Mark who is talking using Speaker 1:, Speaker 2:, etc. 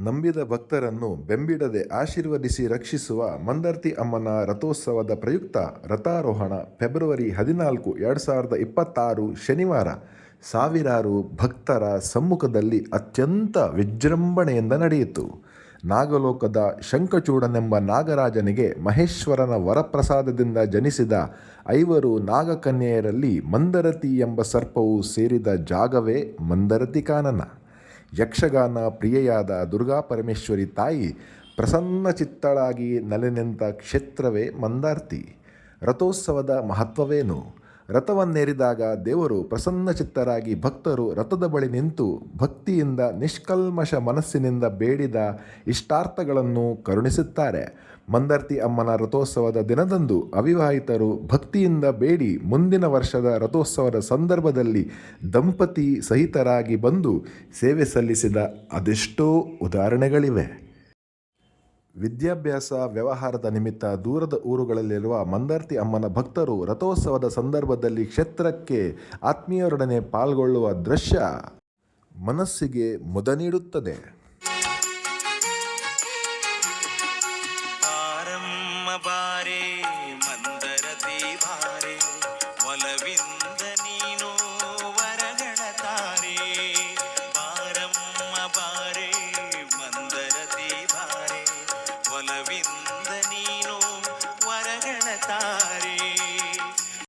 Speaker 1: ನಂಬಿದ ಭಕ್ತರನ್ನು ಬೆಂಬಿಡದೆ ಆಶೀರ್ವದಿಸಿ ರಕ್ಷಿಸುವ ಮಂದರ್ತಿ ಅಮ್ಮನ ರಥೋತ್ಸವದ ಪ್ರಯುಕ್ತ ರಥಾರೋಹಣ ಫೆಬ್ರವರಿ ಹದಿನಾಲ್ಕು, ಎರಡು ಸಾವಿರದ ಇಪ್ಪತ್ತಾರು ಶನಿವಾರ. ಸಾವಿರಾರು ಭಕ್ತರ ಸಮ್ಮುಖದಲ್ಲಿ ಅತ್ಯಂತ ವಿಜೃಂಭಣೆಯಿಂದ ನಡೆಯಿತು. ನಾಗಲೋಕದ ಶಂಖಚೂಡನೆಂಬ ನಾಗರಾಜನಿಗೆ ಮಹೇಶ್ವರನ ವರಪ್ರಸಾದದಿಂದ ಜನಿಸಿದ ಐವರು ನಾಗಕನ್ಯೆಯರಲ್ಲಿ ಮಂದರತಿ ಎಂಬ ಸರ್ಪವು ಸೇರಿದ ಜಾಗವೇ ಮಂದರತಿ ಕಾನನ. ಯಕ್ಷಗಾನ ಪ್ರಿಯೆಯಾದ ದುರ್ಗಾ ಪರಮೇಶ್ವರಿ ತಾಯಿ ಪ್ರಸನ್ನ ಚಿತ್ತಳಾಗಿ ನೆಲೆ ಕ್ಷೇತ್ರವೇ ಮಂದಾರ್ತಿ. ರಥೋತ್ಸವದ ಮಹತ್ವವೇನು? ರಥವನ್ನೇರಿದಾಗ ದೇವರು ಪ್ರಸನ್ನಚಿತ್ತರಾಗಿ ಭಕ್ತರು ರಥದ ಬಳಿ ನಿಂತು ಭಕ್ತಿಯಿಂದ ನಿಷ್ಕಲ್ಮಶ ಮನಸ್ಸಿನಿಂದ ಬೇಡಿದ ಇಷ್ಟಾರ್ಥಗಳನ್ನು ಕರುಣಿಸುತ್ತಾರೆ. ಮಂದರ್ತಿ ಅಮ್ಮನ ರಥೋತ್ಸವದ ದಿನದಂದು ಅವಿವಾಹಿತರು ಭಕ್ತಿಯಿಂದ ಬೇಡಿ ಮುಂದಿನ ವರ್ಷದ ರಥೋತ್ಸವದ ಸಂದರ್ಭದಲ್ಲಿ ದಂಪತಿ ಸಹಿತರಾಗಿ ಬಂದು ಸೇವೆ ಸಲ್ಲಿಸಿದ ಅದೆಷ್ಟೋ ಉದಾಹರಣೆಗಳಿವೆ. ವಿದ್ಯಾಭ್ಯಾಸ, ವ್ಯವಹಾರದ ನಿಮಿತ್ತ ದೂರದ ಊರುಗಳಲ್ಲಿರುವ ಮಂದಾರ್ತಿ ಅಮ್ಮನ ಭಕ್ತರು ರಥೋತ್ಸವದ ಸಂದರ್ಭದಲ್ಲಿ ಕ್ಷೇತ್ರಕ್ಕೆ ಆತ್ಮೀಯರೊಡನೆ ಪಾಲ್ಗೊಳ್ಳುವ ದೃಶ್ಯ ಮನಸ್ಸಿಗೆ ಮುದ ನೀಡುತ್ತದೆ.